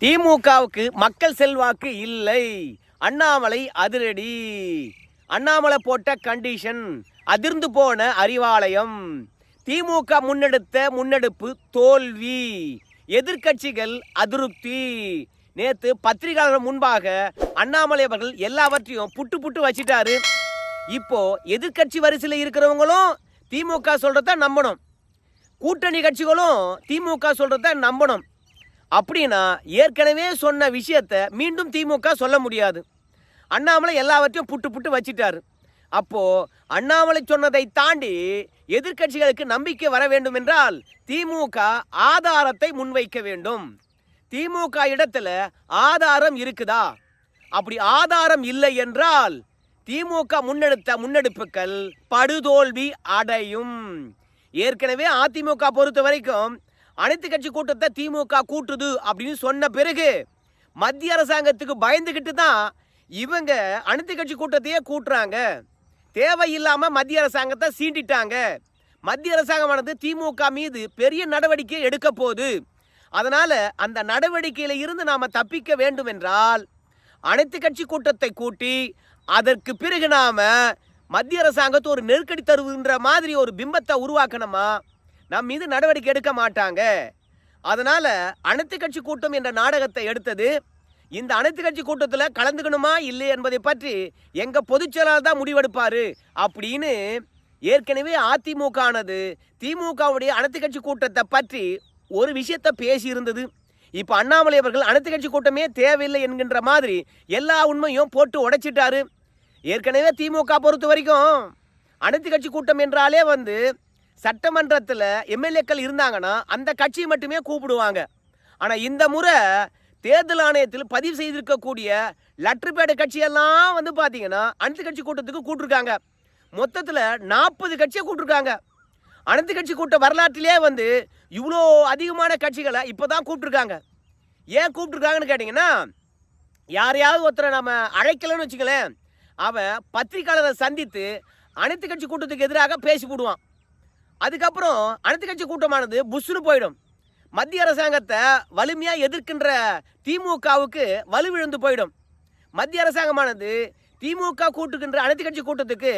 திமுகவுக்கு மக்கள் செல்வாக்கு இல்லை. அண்ணாமலை அதிரடி. அண்ணாமலை போட்ட கண்டிஷன் அதிர்ந்து போன அறிவாலயம். திமுக முன்னெடுத்த முன்னெடுப்பு தோல்வி. எதிர்க்கட்சிகள் அதிருப்தி. நேத்து பத்திரிகையாளர்கள் முன்பாக அண்ணாமலை அவர்கள் எல்லாவற்றையும் புட்டு புட்டு வச்சிட்டாரு. இப்போ எதிர்க்கட்சி வரிசையில் இருக்கிறவங்களும் திமுக சொல்றத நம்பணும். கூட்டணி கட்சிகளும் திமுக சொல்கிறத நம்பணும். அப்படின்னா ஏற்கனவே சொன்ன விஷயத்த மீண்டும் திமுக சொல்ல முடியாது. அண்ணாமலை எல்லாவற்றையும் புட்டு புட்டு வச்சிட்டார். அப்போது அண்ணாமலை சொன்னதை தாண்டி எதிர்க்கட்சிகளுக்கு நம்பிக்கை வர வேண்டும் என்றால் திமுக ஆதாரத்தை முன்வைக்க வேண்டும். திமுக இடத்துல ஆதாரம் இருக்குதா? அப்படி ஆதாரம் இல்லை என்றால் திமுக முன்னெடுத்த முன்னெடுப்புகள் படுதோல்வி அடையும். ஏற்கனவே அதிமுக பொறுத்த வரைக்கும் அனைத்து கட்சி கூட்டத்தை திமுக கூட்டுது அப்படின்னு சொன்ன பிறகு மத்திய அரசாங்கத்துக்கு பயந்துகிட்டு தான் இவங்க அனைத்து கட்சி கூட்டத்தையே கூட்டுறாங்க. தேவையில்லாமல் மத்திய அரசாங்கத்தை சீண்டிட்டாங்க. மத்திய அரசாங்கமானது திமுக மீது பெரிய நடவடிக்கை எடுக்க போகுது. அதனால் அந்த நடவடிக்கையில் இருந்து நாம் தப்பிக்க வேண்டும் என்றால் அனைத்து கட்சி கூட்டத்தை கூட்டி அதற்கு பிறகு நாம மத்திய அரசாங்கத்தை ஒரு நெருக்கடி தருவுன்ற மாதிரி ஒரு பிம்பத்தை உருவாக்கணுமா? நம் மீது நடவடிக்கை எடுக்க மாட்டாங்க. அதனால் அனைத்து கட்சி கூட்டம் என்ற நாடகத்தை எடுத்தது. இந்த அனைத்து கட்சி கூட்டத்தில் கலந்துக்கணுமா இல்லை என்பதை பற்றி எங்கள் பொதுச்செயலாளர் தான் முடிவெடுப்பார் அப்படின்னு ஏற்கனவே அதிமுக ஆனது திமுகவுடைய அனைத்து கட்சி கூட்டத்தை பற்றி ஒரு விஷயத்தை பேசியிருந்தது. இப்போ அண்ணாமலை அவர்கள் அனைத்து கட்சி கூட்டமே தேவையில்லை என்கின்ற மாதிரி எல்லா உண்மையும் போட்டு உடைச்சிட்டாரு. ஏற்கனவே திமுக பொறுத்த வரைக்கும் அனைத்து கட்சி கூட்டம் என்றாலே வந்து சட்டமன்றத்தில் எம்எல்ஏக்கள் இருந்தாங்கன்னா அந்த கட்சியை மட்டுமே கூப்பிடுவாங்க. ஆனால் இந்த முறை தேர்தல் ஆணையத்தில் பதிவு செய்திருக்கக்கூடிய லட்ருப்பேட்டை கட்சியெல்லாம் வந்து பார்த்தீங்கன்னா அனைத்து கட்சி கூட்டத்துக்கு கூட்டிருக்காங்க மொத்தத்தில் நாற்பது கட்சியை கூட்டிருக்காங்க அனைத்து கட்சி கூட்ட வரலாற்றிலே வந்து இவ்வளோ அதிகமான கட்சிகளை இப்போ தான் கூப்பிட்ருக்காங்க ஏன் கூப்பிட்ருக்காங்கன்னு கேட்டிங்கன்னா யாரையாவது ஒருத்தரை நம்ம அழைக்கலன்னு வச்சுக்கலேன் அவன் பத்திரிக்கையாளரை சந்தித்து அனைத்து கட்சி கூட்டத்துக்கு எதிராக பேசி போடுவான். அதுக்கப்புறம் அனைத்து கட்சி கூட்டமானது புஷ்னு போயிடும். மத்திய அரசாங்கத்தை வலிமையாக எதிர்க்கின்ற திமுகவுக்கு வலுவிழந்து போயிடும். மத்திய அரசாங்கமானது திமுக கூட்டுகின்ற அனைத்து கட்சி கூட்டத்துக்கு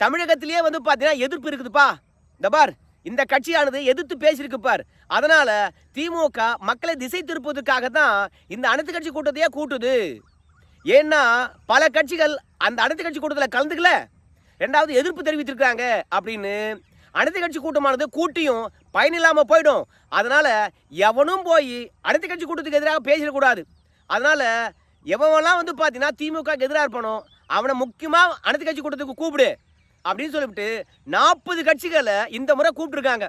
தமிழகத்திலேயே வந்து பார்த்தீங்கன்னா எதிர்ப்பு இருக்குதுப்பா. இந்த பார் இந்த கட்சியானது எதிர்த்து பேசியிருக்கு பார். அதனால திமுக மக்களை திசை திருப்பதற்காக தான் இந்த அனைத்து கட்சி கூட்டத்தையே கூட்டுது. ஏன்னா பல கட்சிகள் அந்த அனைத்து கட்சி கூட்டத்தில் கலந்துக்கல. ரெண்டாவது எதிர்ப்பு தெரிவித்திருக்காங்க அப்படின்னு. அனைத்து கட்சி கூட்டமானது கூட்டியும் பயனில்லாமல் போயிடும். அதனால எவனும் போய் அனைத்து கட்சி கூட்டத்துக்கு எதிராக பேசிடக்கூடாது அதனால எவன்லாம் வந்து பார்த்தீங்கன்னா திமுக எதிராக இருப்பானோ அவனை முக்கியமாக அனைத்து கட்சி கூட்டத்துக்கு கூப்பிடு அப்படின்னு சொல்லிவிட்டு நாற்பது கட்சிகளை இந்த முறை கூப்பிட்டுருக்காங்க.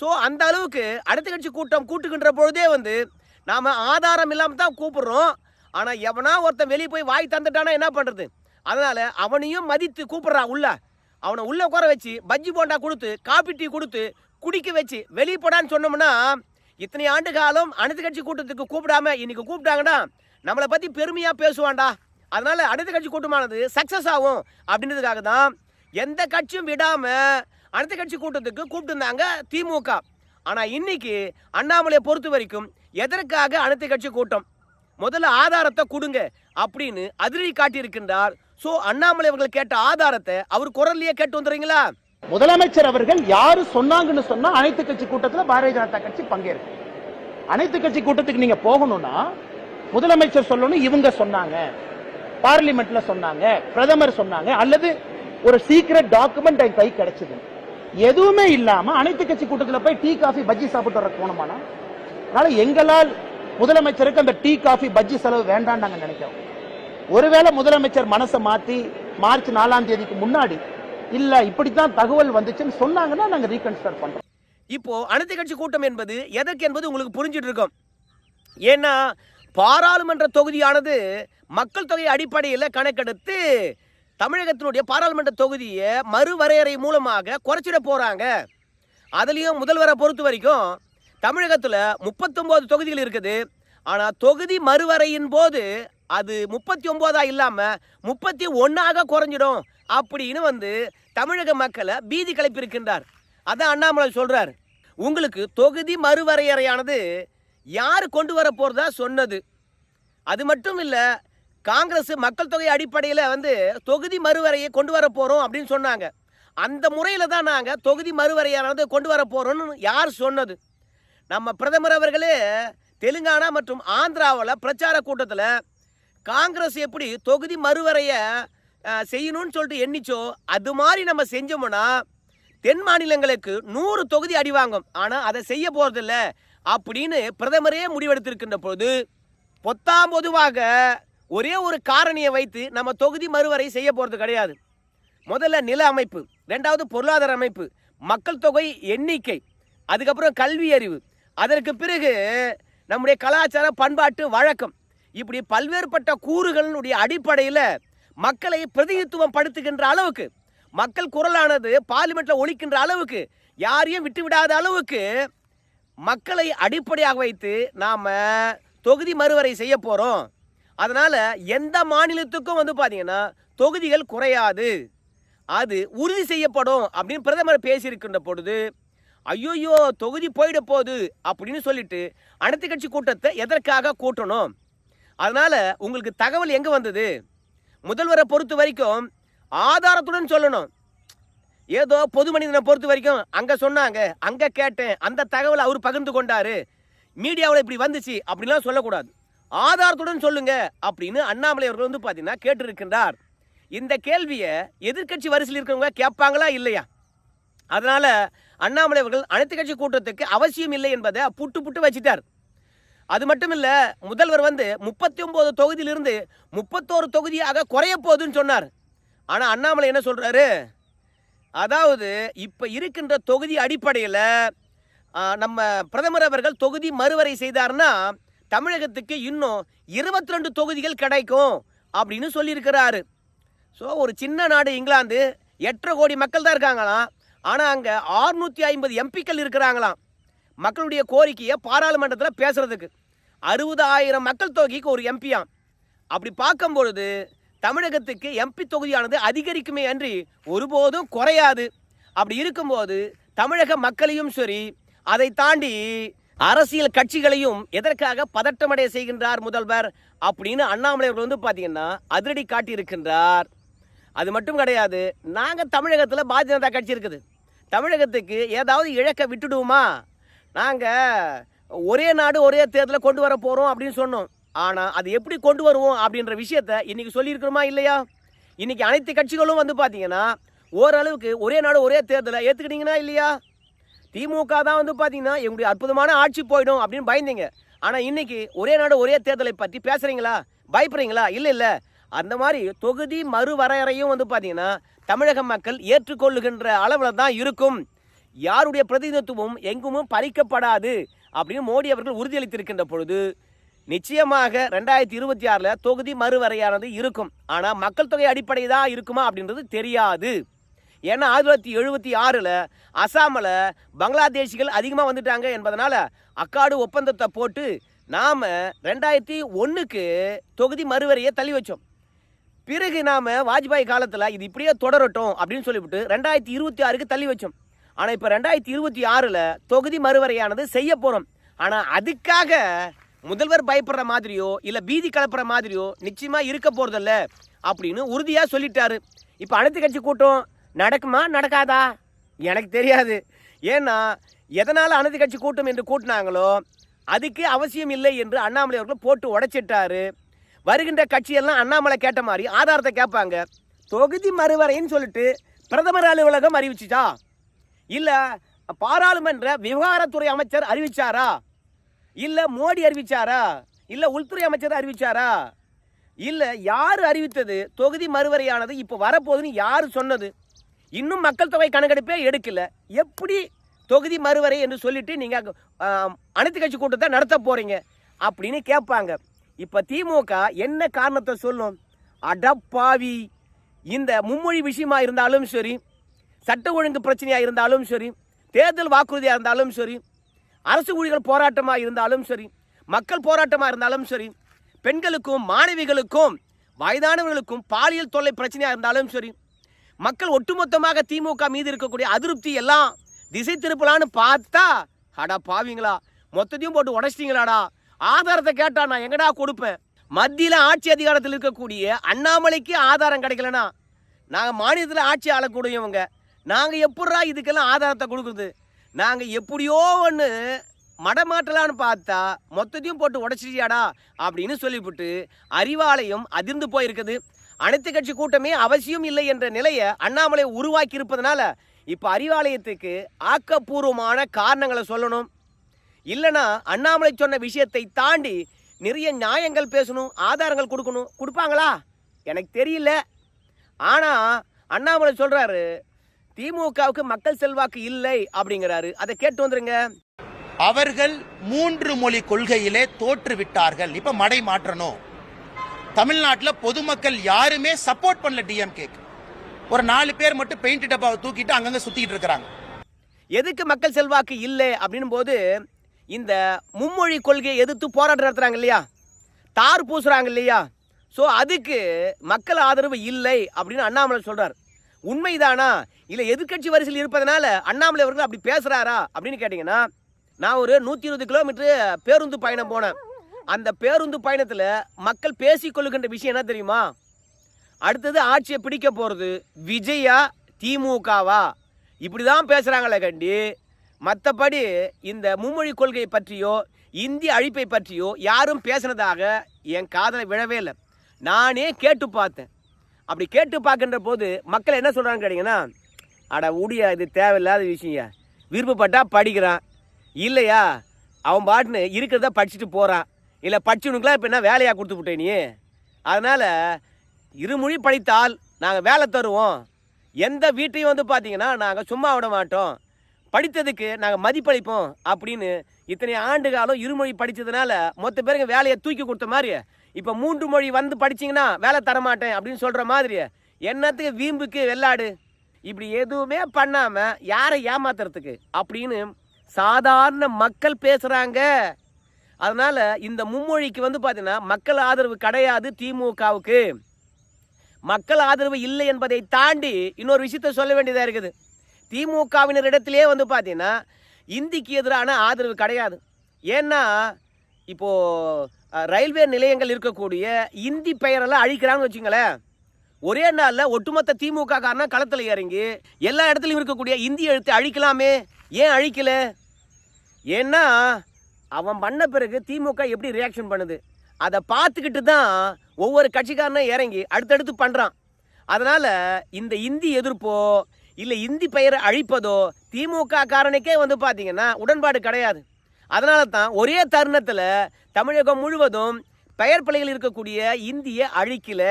ஸோ அந்த அளவுக்கு அடுத்த கட்சி கூட்டம் கூட்டுகின்ற பொழுதே வந்து நாம் ஆதாரம் இல்லாமல் தான் கூப்பிடுறோம். ஆனால் எவனா ஒருத்தன் வெளியே போய் வாய் தந்துட்டானா என்ன பண்ணுறது அதனால் அவனையும் மதித்து கூப்பிட்றா உள்ள. அவனை உள்ள உட்கார வச்சு பஜ்ஜி போண்டா கொடுத்து காபி டீ கொடுத்து குடிக்க வச்சு வெளியே போடான்னு சொன்னோம்னா இத்தனை ஆண்டு காலம் அனைத்து கட்சி கூட்டத்துக்கு கூப்பிடாம இன்னைக்கு கூப்பிட்டாங்கன்னா நம்மளை பற்றி பெருமையாக பேசுவான்டா. அதனால அனைத்து கட்சி கூட்டமானது சக்ஸஸ் ஆகும் அப்படின்றதுக்காக தான் எந்த கட்சியும் விடாம அனைத்து கட்சி கூட்டத்துக்கு கூப்பிட்டுருந்தாங்க திமுக. ஆனா இன்னைக்கு அண்ணாமலையை பொறுத்த வரைக்கும் எதற்காக அனைத்து கட்சி கூட்டம்? முதல்ல ஆதாரத்தை கொடுங்க அப்படின்னு அதிரடி காட்டியிருக்கின்றார். ஸோ அண்ணாமலை அவர்கள் கேட்ட ஆதாரத்தை அவர் குரல்லையே கேட்டு வந்துடுறீங்களா? முதலமைச்சர் அவர்கள் யாரு சொன்னாங்கன்னு சொன்னா அனைத்து கட்சி கூட்டத்துல பாரதிய ஜனதா கட்சி பங்கேற்கும் அனைத்து கட்சி கூட்டத்துக்கு நீங்க போகணும்னா முதலமைச்சர் சொல்லணும் இவங்க சொன்னாங்க. பார்லிமெண்ட்ல சொன்னாங்க பிரதமர் சொன்னாங்க அல்லது ஒரு சீக்ரெட் டாக்குமெண்ட் என் கை கிடைச்சது. எதுவுமே இல்லாம அனைத்து கட்சி கூட்டத்துல போய் டீ காஃபி பஜ்ஜி சாப்பிட்டு வர போனோமானா? அதனால எங்களால் முதலமைச்சருக்கு அந்த டீ காஃபி பஜ்ஜி செலவு வேண்டாம்னு நாங்கள் நினைக்கிறோம். ஒருவேளை முதலமைச்சர் மனசை மாற்றி மார்ச் நாலாம் தேதிக்கு முன்னாடி இல்லை இப்படித்தான் தகவல் வந்துச்சுன்னு சொன்னாங்கன்னா நாங்கள் ரீகன்சிடர் பண்ணுறோம் இப்போ அனைத்து கட்சி கூட்டம் என்பது எதற்கு என்பது உங்களுக்கு புரிஞ்சிட்டு இருக்கும். ஏன்னா பாராளுமன்ற தொகுதியானது மக்கள் தொகை அடிப்படையில் கணக்கெடுத்து தமிழகத்தினுடைய பாராளுமன்ற தொகுதியை மறுவரையறை மூலமாக குறைச்சிட போகிறாங்க அதுலேயும் முதல்வரை பொறுத்த வரைக்கும் தமிழகத்தில் முப்பத்தொம்போது தொகுதிகள் இருக்குது. ஆனால் தொகுதி மறுவரையின் போது அது முப்பத்தி ஒம்போதாக இல்லாமல் முப்பத்தி ஒன்றாக குறைஞ்சிடும் அப்படின்னு வந்து தமிழக மக்களை பீதி கிளப்பியிருக்கின்றார் அதான் அண்ணாமலை சொல்கிறார் உங்களுக்கு தொகுதி மறுவரையறையானது யார் கொண்டு வர போகிறதா சொன்னது. அது மட்டும் இல்லை காங்கிரஸ் மக்கள் தொகை அடிப்படையில் வந்து தொகுதி மறுவரையை கொண்டு வர போகிறோம் அப்படின்னு சொன்னாங்க. அந்த முறையில் தான் நாங்கள் தொகுதி மறுவரையானது கொண்டு வர போகிறோம்னு யார் சொன்னது? நம்ம பிரதமர் அவர்களே தெலுங்கானா மற்றும் ஆந்திராவில் பிரச்சார கூட்டத்தில் காங்கிரஸ் எப்படி தொகுதி மறுவரையை செய்யணும்னு சொல்லிட்டு எண்ணிச்சோ அது மாதிரி நம்ம செஞ்சோம்னா தென் மாநிலங்களுக்கு நூறு தொகுதி அடி வாங்கும். ஆனால் அதை செய்ய போகிறதில்ல அப்படின்னு பிரதமரே முடிவெடுத்திருக்கின்ற பொழுது பொத்தாம் பொதுவாக ஒரே ஒரு காரணியை வைத்து நம்ம தொகுதி மறுவரை செய்ய போகிறது கிடையாது. முதல்ல நில அமைப்பு ரெண்டாவது பொருளாதார அமைப்பு மக்கள் தொகை எண்ணிக்கை அதுக்கப்புறம் கல்வி அறிவு. அதற்கு பிறகு நம்முடைய கலாச்சார பண்பாட்டு வழக்கம். இப்படி பல்வேறுபட்ட கூறுகளினுடைய அடிப்படையில் மக்களை பிரதிநிதித்துவம் படுத்துகின்ற அளவுக்கு மக்கள் குரலானது பார்லிமெண்ட்ல ஒழிக்கின்ற அளவுக்கு யாரையும் விட்டு விடாத அளவுக்கு மக்களை அடிப்படையாக வைத்து நாம தொகுதி மறுவரை செய்ய போறோம். அதனால எந்த மாநிலத்துக்கும் வந்து பாத்தீங்கன்னா தொகுதிகள் குறையாது. அது உறுதி செய்யப்படும் அப்படின்னு பிரதமர் பேசியிருக்கின்ற பொழுது ஐயோயோ தொகுதி போயிட போகுது அப்படின்னு சொல்லிட்டு அனைத்து கட்சி கூட்டத்தை எதற்காக கூட்டணும்? அதனால உங்களுக்கு தகவல் எங்கே வந்தது? முதல்வரை பொறுத்த வரைக்கும் ஆதாரத்துடன் சொல்லணும். ஏதோ பொது மனிதனை பொறுத்த வரைக்கும் அங்கே சொன்னாங்க அங்கே கேட்டேன் அந்த தகவலை அவர் பகிர்ந்து கொண்டாரு. மீடியாவில் இப்படி வந்துச்சு அப்படிலாம் சொல்லக்கூடாது. ஆதாரத்துடன் சொல்லுங்க அப்படின்னு அண்ணாமலை அவர்கள் வந்து பார்த்தீங்கன்னா கேட்டிருக்கின்றார். இந்த கேள்வியை எதிர்க்கட்சி வரிசையில் இருக்கிறவங்க கேட்பாங்களா இல்லையா? அதனால் அண்ணாமலை அவர்கள் அனைத்து கட்சி கூட்டத்துக்கு அவசியம் இல்லை என்பதை புட்டு புட்டு வச்சிட்டார். அது மட்டும் இல்லை முதல்வர் வந்து முப்பத்தி ஒன்பது தொகுதியிலிருந்து முப்பத்தோரு தொகுதியாக குறைய போகுதுன்னு சொன்னார். ஆனால் அண்ணாமலை என்ன சொல்றாரு? அதாவது இப்போ இருக்கின்ற தொகுதி அடிப்படையில் நம்ம பிரதமர் அவர்கள் தொகுதி மறுவரை செய்தார்னா தமிழகத்துக்கு இன்னும் இருபத்தி ரெண்டு தொகுதிகள் கிடைக்கும் அப்படின்னு சொல்லியிருக்கிறாரு. ஸோ ஒரு சின்ன நாடு இங்கிலாந்து எட்டரை கோடி மக்கள் தான் இருக்காங்களாம். ஆனால் அங்கே ஆறுநூற்றி ஐம்பது எம்பிக்கள் இருக்கிறாங்களாம். மக்களுடைய கோரிக்கையை பாராளுமன்றத்தில் பேசுகிறதுக்கு அறுபதாயிரம் மக்கள் தொகைக்கு ஒரு எம்பியாம். அப்படி பார்க்கும் பொழுது தமிழகத்துக்கு எம்பி தொகுதியானது அதிகரிக்குமே அன்றி ஒருபோதும் குறையாது. அப்படி இருக்கும்போது தமிழக மக்களையும் சரி அதை தாண்டி அரசியல் கட்சிகளையும் எதற்காக பதட்டமடைய செய்கின்றார் முதல்வர் அப்படின்னு அண்ணாமலை அவர்கள் வந்து பார்த்தீங்கன்னா அதிரடி காட்டியிருக்கின்றார். அது மட்டும் கிடையாது நாங்கள் தமிழகத்தில் பாரதிய ஜனதா கட்சி இருக்குது. தமிழகத்துக்கு ஏதாவது இழக்க விட்டுடுவோமா? நாங்கள் ஒரே நாடு ஒரே தேர்தலை கொண்டு வர போகிறோம் அப்படின்னு சொன்னோம். ஆனால் அது எப்படி கொண்டு வருவோம் அப்படின்ற விஷயத்த இன்றைக்கி சொல்லியிருக்கிறோமா இல்லையா? இன்றைக்கி அனைத்து கட்சிகளும் வந்து பார்த்தீங்கன்னா ஓரளவுக்கு ஒரே நாடு ஒரே தேர்தலை ஏற்றுக்கிட்டீங்கன்னா இல்லையா? திமுக தான் வந்து பார்த்தீங்கன்னா எங்களுடைய அற்புதமான ஆட்சி போயிடும் அப்படின்னு பயந்தீங்க. ஆனால் இன்றைக்கி ஒரே நாடு ஒரே தேர்தலை பற்றி பேசுகிறீங்களா பயப்படுறீங்களா? இல்லை இல்லை. அந்த மாதிரி தொகுதி மறுவரையறையும் வந்து பார்த்தீங்கன்னா தமிழக மக்கள் ஏற்றுக்கொள்ளுகின்ற அளவில் தான் இருக்கும். யாருடைய பிரதிநிதித்துவம் எங்குமே பறிக்கப்படாது அப்படின்னு மோடி அவர்கள் உறுதியளித்திருக்கின்ற பொழுது நிச்சயமாக ரெண்டாயிரத்தி இருபத்தி ஆறில் தொகுதி மறுவரையானது இருக்கும். ஆனால் மக்கள் தொகை அடிப்படை தான் இருக்குமா அப்படின்றது தெரியாது. ஏன்னா ஆயிரத்தி தொள்ளாயிரத்தி எழுபத்தி ஆறில் அசாமில் பங்களாதேஷிகள் அதிகமாக வந்துட்டாங்க என்பதனால் அக்காடு ஒப்பந்தத்தை போட்டு நாம் ரெண்டாயிரத்தி ஒன்றுக்கு தொகுதி மறுவரையை தள்ளி வச்சோம். பிறகு நாம் வாஜ்பாய் காலத்தில் இது இப்படியே தொடரட்டும் அப்படின்னு சொல்லிவிட்டு ரெண்டாயிரத்தி இருபத்தி ஆறுக்கு தள்ளி வச்சோம். ஆனால் இப்போ ரெண்டாயிரத்தி இருபத்தி ஆறில் தொகுதி மறுவரையானது செய்ய போகிறோம் ஆனால் அதுக்காக முதல்வர் பயப்படுற மாதிரியோ இல்லை பீதி கலப்புற மாதிரியோ நிச்சயமாக இருக்க போகிறதில்ல அப்படின்னு உறுதியாக சொல்லிட்டாரு. இப்போ அனைத்து கட்சி கூட்டம் நடக்குமா நடக்காதா? எனக்கு தெரியாது. ஏன்னா எதனால் அனைத்து கட்சி கூட்டம் என்று கூட்டினாங்களோ அதுக்கு அவசியம் இல்லை என்று அண்ணாமலை அவர்கள் போட்டு உடைச்சிட்டாரு. வருகின்ற கட்சியெல்லாம் அண்ணாமலை கேட்ட மாதிரி ஆதாரத்தை கேட்பாங்க. தொகுதி மறுவரைன்னு சொல்லிட்டு பிரதமர் அலுவலகம் அறிவிச்சுச்சா? இல்லை பாராளுமன்ற விவகாரத்துறை அமைச்சர் அறிவிச்சாரா? இல்லை மோடி அறிவிச்சாரா? இல்லை உள்துறை அமைச்சர் அறிவிச்சாரா? இல்லை யார் அறிவித்தது? தொகுதி மறுவரையானது இப்போ வரப்போகுதுன்னு யார் சொன்னது? இன்னும் மக்கள் தொகை கணக்கெடுப்பே எடுக்கல. எப்படி தொகுதி மறுவரை என்று சொல்லிட்டு நீங்கள் அனைத்து கட்சி கூட்டத்தை நடத்த போகிறீங்க அப்படின்னு கேட்பாங்க. இப்போ திமுக என்ன காரணத்தை சொல்லும்? அடப்பாவி. இந்த மும்மொழி விஷயமா இருந்தாலும் சரி சட்ட ஒழுங்கு பிரச்சனையாக இருந்தாலும் சரி தேர்தல் வாக்குறுதியாக இருந்தாலும் சரி அரசு ஊழியர்கள் போராட்டமாக இருந்தாலும் சரி மக்கள் போராட்டமாக இருந்தாலும் சரி பெண்களுக்கும் மாணவிகளுக்கும் வயதானவர்களுக்கும் பாலியல் தொல்லை பிரச்சனையாக இருந்தாலும் சரி மக்கள் ஒட்டுமொத்தமாக திமுக மீது இருக்கக்கூடிய அதிருப்தி எல்லாம் திசை திருப்பலான்னு பார்த்தா அடா பாவிங்களா மொத்தத்தையும் போட்டு உடச்சிட்டிங்களாடா. ஆதாரத்தை கேட்டா நான் எங்கடா கொடுப்பேன்? மத்தியில் ஆட்சி அதிகாரத்தில் இருக்கக்கூடிய அண்ணாமலைக்கு ஆதாரம் கிடைக்கலனா நாங்கள் மாநிலத்தில் ஆட்சி ஆளக்கூடியவங்க நாங்கள் எப்படா இதுக்கெல்லாம் ஆதாரத்தை கொடுக்குறது? நாங்கள் எப்படியோ ஒன்று மடமாட்டலான்னு பார்த்தா மொத்தத்தையும் போட்டு உடச்சிட்டியாடா அப்படின்னு சொல்லிவிட்டு அறிவாலயம் அதிர்ந்து போயிருக்குது. அனைத்து கட்சி கூட்டமே அவசியம் இல்லை என்ற நிலையை அண்ணாமலை உருவாக்கி இருப்பதனால இப்போ அறிவாலயத்துக்கு ஆக்கப்பூர்வமான காரணங்களை சொல்லணும். இல்லைனா அண்ணாமலை சொன்ன விஷயத்தை தாண்டி நிறைய நியாயங்கள் பேசணும் ஆதாரங்கள் கொடுக்கணும் கொடுப்பாங்களா? எனக்கு தெரியல. ஆனால் அண்ணாமலை சொல்கிறாரு திமுகவுக்கு மக்கள் செல்வாக்கு இல்லை அப்படிங்கிறாரு. அதை கேட்டு வந்துருங்க. அவர்கள் மூன்று மொழி கொள்கையிலே தோற்று விட்டார்கள் இப்ப மடை மாற்றணும். தமிழ்நாட்டுல பொதுமக்கள் யாருமே சப்போர்ட் பண்ணல டிஎம்கே ஒரு நாலு பேர் மட்டும் பெயிண்ட் டப்பாவை தூக்கிட்டு அங்கங்க சுத்திட்டு இருக்கிறாங்க. எதுக்கு மக்கள் செல்வாக்கு இல்லை அப்படின்னும் போது இந்த மும்மொழி கொள்கையை எதிர்த்து போராட்டம் நடத்துறாங்க இல்லையா? தார் பூசுறாங்க இல்லையா? ஸோ அதுக்கு மக்கள் ஆதரவு இல்லை அப்படின்னு அண்ணாமலை சொல்றார். உண்மைதானா? இல்லை எதிர்க்கட்சி வரிசையில் இருப்பதனால அண்ணாமலை அவர்கள் அப்படி பேசுறாரா அப்படின்னு கேட்டிங்கன்னா நான் ஒரு நூற்றி இருபது கிலோமீட்டர் பேருந்து பயணம் போனேன். அந்த பேருந்து பயணத்தில் மக்கள் பேசிக்கொள்ளுகின்ற விஷயம் என்ன தெரியுமா? அடுத்தது ஆட்சியை பிடிக்க போகிறது விஜயா திமுகவா? இப்படி தான் பேசுகிறாங்களே கண்டி. மற்றபடி இந்த மும்மொழி கொள்கை பற்றியோ இந்தி அழிப்பை பற்றியோ யாரும் பேசுனதாக என் காதலை விழவே இல்லை. நானே கேட்டு பார்த்தேன். அப்படி கேட்டு பார்க்கின்ற போது மக்கள் என்ன சொல்கிறாங்கன்னு கேட்டிங்கன்னா அட உடியா இது தேவையில்லாத விஷயம் விருப்பப்பட்டால் படிக்கிறான். இல்லையா? அவன் பாட்டுன்னு இருக்கிறத படிச்சுட்டு போகிறான் இல்லை படிச்சவனுக்குலாம் இப்போ என்ன வேலையாக கொடுத்து விட்டேன் நீ? அதனால் இருமொழி படித்தால் நாங்கள் வேலை தருவோம். எந்த வீட்டையும் வந்து பார்த்தீங்கன்னா நாங்கள் சும்மா விட மாட்டோம். படித்ததுக்கு நாங்கள் மதிப்பளிப்போம் அப்படின்னு இத்தனை ஆண்டு காலம் இருமொழி படித்ததுனால மொத்த பேருங்க வேலையை தூக்கி கொடுத்த மாதிரி. இப்போ மூன்று மொழி வந்து படிச்சிங்கன்னா வேலை தரமாட்டேன் அப்படின்னு சொல்கிற மாதிரி. என்னத்துக்கு வீம்புக்கு வெள்ளாடு? இப்படி எதுவுமே பண்ணாமல் யாரை ஏமாத்துறதுக்கு அப்படின்னு சாதாரண மக்கள் பேசுகிறாங்க அதனால் இந்த மும்மொழிக்கு வந்து பார்த்தீங்கன்னா மக்கள் ஆதரவு கிடையாது திமுகவுக்கு. மக்கள் ஆதரவு இல்லை என்பதை தாண்டி இன்னொரு விஷயத்த சொல்ல வேண்டியதாக இருக்குது. திமுகவினரிடத்திலே வந்து பார்த்தீங்கன்னா இந்திக்கு எதிரான ஆதரவு கிடையாது. ஏன்னா இப்போது ரயில்வே நிலையங்கள் இருக்கக்கூடிய இந்தி பெயரெல்லாம் அழிக்கிறான்னு வச்சுங்களேன். ஒரே நாளில் ஒட்டுமொத்த திமுக காரனா களத்தில் இறங்கி எல்லா இடத்துலையும் இருக்கக்கூடிய இந்தி எழுத்தை அழிக்கலாமே. ஏன் அழிக்கல? ஏன்னா அவன் பண்ண பிறகு திமுக எப்படி ரியாக்ஷன் பண்ணுது? அதை பார்த்துக்கிட்டு தான் ஒவ்வொரு கட்சிக்காரனும் இறங்கி அடுத்தடுத்து பண்ணுறான் அதனால் இந்த இந்தி எதிர்ப்போ இல்லை இந்தி பெயரை அழிப்பதோ திமுக காரனுக்கே வந்து பார்த்தீங்கன்னா உடன்பாடு கிடையாது. அதனால தான் ஒரே தருணத்தில் தமிழகம் முழுவதும் பெயர் பிள்ளைகள் இருக்கக்கூடிய இந்தியை அழிக்கல.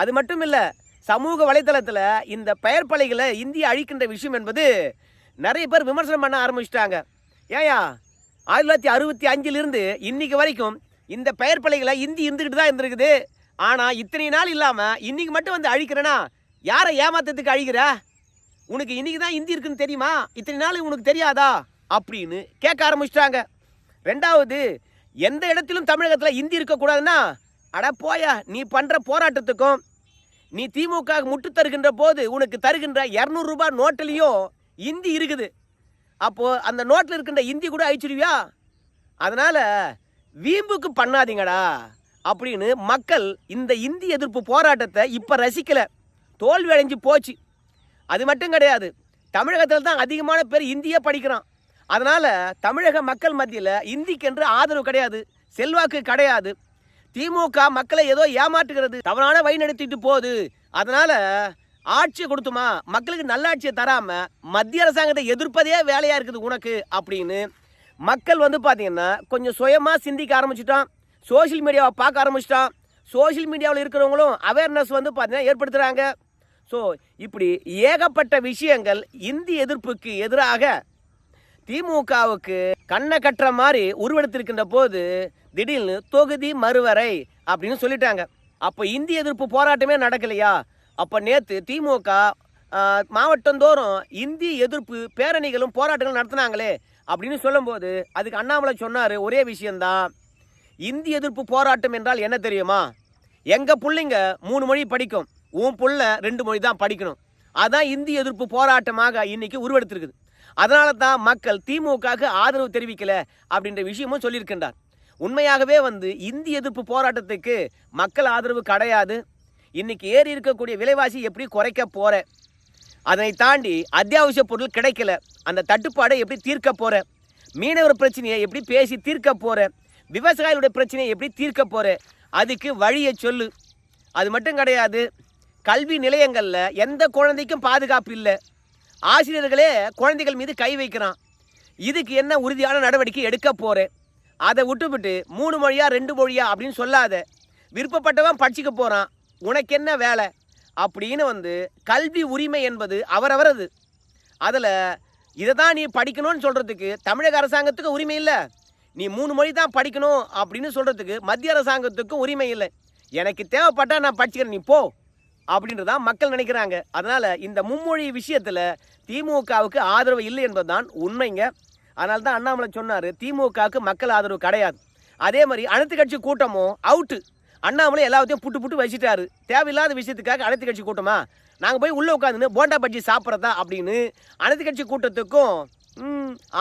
அது மட்டும் இல்லை சமூக வலைத்தளத்தில் இந்த பெயர் பலைகளை இந்தியை அழிக்கின்ற விஷயம் என்பது நிறைய பேர் விமர்சனம் பண்ண ஆரம்பிச்சிட்டாங்க. ஏயா ஆயிரத்தி தொள்ளாயிரத்தி அறுபத்தி அஞ்சிலிருந்து இன்னைக்கு வரைக்கும் இந்த பெயர் பலைகளை இந்தி இருந்துக்கிட்டு தான் இருந்திருக்குது. ஆனால் இத்தனை நாள் இல்லாமல் இன்னைக்கு மட்டும் வந்து அழிக்கிறேன்னா யாரை ஏமாத்தத்துக்கு அழிக்கிற? உனக்கு இன்னைக்கு தான் இந்தி இருக்குன்னு தெரியுமா? இத்தனை நாள் உனக்கு தெரியாதா? அப்படின்னு கேட்க ஆரம்பிச்சிட்டாங்க. ரெண்டாவது எந்த இடத்திலும் தமிழகத்தில் இந்தி இருக்கக்கூடாதுன்னா அட போயா நீ பண்ணுற போராட்டத்துக்கும் நீ திமுக முட்டு தருகின்ற போது உனக்கு தருகின்ற இரநூறுபா நோட்டிலையும் இந்தி இருக்குது. அப்போது அந்த நோட்டில் இருக்கின்ற இந்தி கூட அழிச்சிடுவியா? அதனால் வீம்புக்கு பண்ணாதீங்கடா அப்படின்னு மக்கள் இந்த இந்தி எதிர்ப்பு போராட்டத்தை இப்போ ரசிக்கலை. தோல்வி அடைஞ்சு போச்சு. அது மட்டும் கிடையாது. தமிழகத்தில் தான் அதிகமான பேர் இந்தியை படிக்கிறான். அதனால் தமிழக மக்கள் மத்தியில் இந்திக்கென்று ஆதரவு கிடையாது. செல்வாக்கு கிடையாது. திமுக மக்களை ஏதோ ஏமாற்றுகிறது. தவறான வழி நடத்திட்டு போகுது. அதனால் ஆட்சியை கொடுத்துமா? மக்களுக்கு நல்லாட்சியை தராமல் மத்திய அரசாங்கத்தை எதிர்ப்பதே வேலையாக இருக்குது உனக்கு அப்படின்னு மக்கள் வந்து பார்த்தீங்கன்னா கொஞ்சம் சுயமாக சிந்திக்க ஆரம்பிச்சிட்டான். சோஷியல் மீடியாவை பார்க்க ஆரம்பிச்சிட்டான். சோஷியல் மீடியாவில் இருக்கிறவங்களும் அவேர்னஸ் வந்து பார்த்தீங்கன்னா ஏற்படுத்துகிறாங்க ஸோ இப்படி ஏகப்பட்ட விஷயங்கள் இந்தி எதிர்ப்புக்கு எதிராக திமுகவுக்கு கண்ணை கட்டுற மாதிரி உருவெடுத்திருக்கின்ற போது திடீர்னு தொகுதி மறுவரை அப்படின்னு சொல்லிட்டாங்க. அப்போ இந்தி எதிர்ப்பு போராட்டமே நடக்கலையா? அப்போ நேற்று திமுக மாவட்டந்தோறும் இந்தி எதிர்ப்பு பேரணிகளும் போராட்டங்களும் நடத்துனாங்களே அப்படின்னு சொல்லும்போது அதுக்கு அண்ணாமலை சொன்னார் ஒரே விஷயந்தான் இந்தி எதிர்ப்பு போராட்டம் என்றால் என்ன தெரியுமா? எங்கள் பிள்ளைங்க மூணு மொழி படிக்கும். உன் புள்ள ரெண்டு மொழி தான் படிக்கணும். அதான் இந்தி எதிர்ப்பு போராட்டமாக இன்னைக்கு உருவெடுத்திருக்குது. அதனால தான் மக்கள் திமுகவுக்கு ஆதரவு தெரிவிக்கல அப்படின்ற விஷயமும் சொல்லியிருக்கின்றார். உண்மையாகவே வந்து இந்தி எதிர்ப்பு போராட்டத்துக்கு மக்கள் ஆதரவு கிடையாது. இன்னைக்கு ஏறி இருக்கக்கூடிய விலைவாசி எப்படி குறைக்க போற? அதனை தாண்டி அத்தியாவசிய பொருள் கிடைக்கல. அந்த தட்டுப்பாடை எப்படி தீர்க்க போற? மீனவர் பிரச்சனையை எப்படி பேசி தீர்க்க போற? விவசாயிகளுடைய பிரச்சனையை எப்படி தீர்க்க போற? அதுக்கு வழியை சொல்லு. அது மட்டும் கிடையாது. கல்வி நிலையங்களில் எந்த குழந்தைக்கும் பாதுகாப்பு இல்லை. ஆசிரியர்களே குழந்தைகள் மீது கை வைக்கிறான். இதுக்கு என்ன உறுதியான நடவடிக்கை எடுக்க போகிறேன் அதை விட்டுவிட்டு மூணு மொழியா ரெண்டு மொழியா அப்படின்னு சொல்லாத. விருப்பப்பட்டவன் படிச்சுக்க போகிறான் உனக்கு என்ன வேலை? அப்படின்னு வந்து கல்வி உரிமை என்பது அவரவரது. அதில் இதை தான் நீ படிக்கணும்னு சொல்கிறதுக்கு தமிழக அரசாங்கத்துக்கு உரிமை இல்லை. நீ மூணு மொழி தான் படிக்கணும் அப்படின்னு சொல்கிறதுக்கு மத்திய அரசாங்கத்துக்கும் உரிமை இல்லை. எனக்கு தேவைப்பட்டா நான் படிச்சுக்கிறேன். நீ போ. அப்படின்றதான் மக்கள் நினைக்கிறாங்க. அதனால் இந்த மும்மொழி விஷயத்தில் திமுகவுக்கு ஆதரவு இல்லை என்பதுதான் உண்மைங்க. அதனால தான் அண்ணாமலை சொன்னார் திமுகவுக்கு மக்கள் ஆதரவு கிடையாது. அதே மாதிரி அனைத்து கட்சி கூட்டமும் அவுட்டு அண்ணாமலை எல்லாத்தையும் புட்டு புட்டு வச்சுட்டாரு. தேவையில்லாத விஷயத்துக்காக அனைத்து கட்சி கூட்டமா? நாங்கள் போய் உள்ளே உட்காந்துன்னு போண்டா பஜ்ஜி சாப்பிட்றதா அப்படின்னு அனைத்து கட்சி கூட்டத்துக்கும்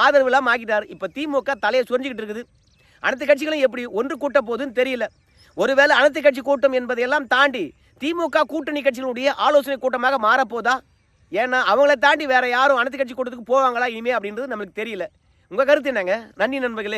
ஆதரவு இல்லாமல் ஆக்கிட்டார். இப்போ திமுக தலையை சொரிஞ்சுக்கிட்டு இருக்குது. அனைத்து கட்சிகளும் எப்படி ஒன்று கூட்ட போகுதுன்னு தெரியல. ஒருவேளை அனைத்து கட்சி கூட்டம் என்பதையெல்லாம் தாண்டி திமுக கூட்டணி கட்சிகளுடைய ஆலோசனை கூட்டமாக மாறப்போதா? ஏன்னா அவங்கள தாண்டி வேற யாரும் அனைத்து கட்சி கூட்டத்துக்கு போவாங்களா இனிமே அப்படின்றது நம்மளுக்கு தெரியல. உங்கள் கருத்து என்னங்க? நன்றி நண்பர்களே.